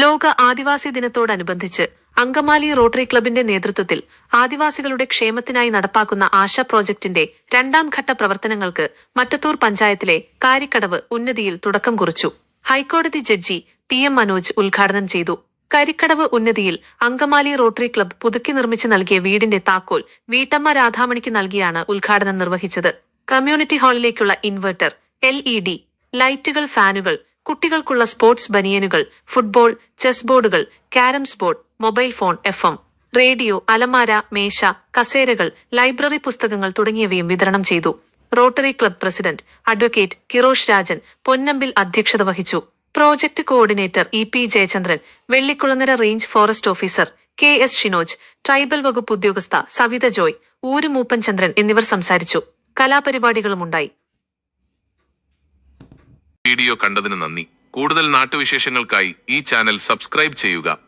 ലോക ആദിവാസി ദിനത്തോടനുബന്ധിച്ച് അങ്കമാലി റോട്ടറി ക്ലബിന്റെ നേതൃത്വത്തിൽ ആദിവാസികളുടെ ക്ഷേമത്തിനായി നടപ്പാക്കുന്ന ആശ പ്രോജക്ടിന്റെ രണ്ടാം ഘട്ട പ്രവർത്തനങ്ങൾക്ക് മറ്റത്തൂർ പഞ്ചായത്തിലെ കാരിക്കടവ് ഉന്നതിയിൽ തുടക്കം കുറിച്ചു. ഹൈക്കോടതി ജഡ്ജി പി എം മനോജ് ഉദ്ഘാടനം ചെയ്തു. കരിക്കടവ് ഉന്നതിയിൽ അങ്കമാലി റോട്ടറി ക്ലബ് പുതുക്കി നിർമ്മിച്ച് നൽകിയ വീടിന്റെ താക്കോൽ വീട്ടമ്മ രാധാമണിക്ക് നൽകിയാണ് ഉദ്ഘാടനം നിർവഹിച്ചത്. കമ്മ്യൂണിറ്റി ഹാളിലേക്കുള്ള ഇൻവെർട്ടർ എൽ ലൈറ്റുകൾ ഫാനുകൾ കുട്ടികൾക്കുള്ള സ്പോർട്സ് ബനിയനുകൾ ഫുട്ബോൾ ചെസ് ബോർഡുകൾ carroms board mobile phone F radio അലമാര മേശ കസേരകൾ ലൈബ്രറി പുസ്തകങ്ങൾ തുടങ്ങിയവയും വിതരണം ചെയ്തു. Rotary club president advocate Kirosh Rajan Ponnampil അധ്യക്ഷത വഹിച്ചു. Project coordinator E P Jayachandran Vellikulangara range forest officer K S Shinoj tribal വകുപ്പ് ഉദ്യോഗസ്ഥ സവിത ജോയ് ഊരുമൂപ്പൻ ചന്ദ്രൻ എന്നിവർ സംസാരിച്ചു. കലാപരിപാടികളുമുണ്ടായി. വീഡിയോ കണ്ടതിന് നന്ദി. കൂടുതൽ നാട്ടുവിശേഷങ്ങൾക്കായി ഈ ചാനൽ സബ്സ്ക്രൈബ് ചെയ്യുക.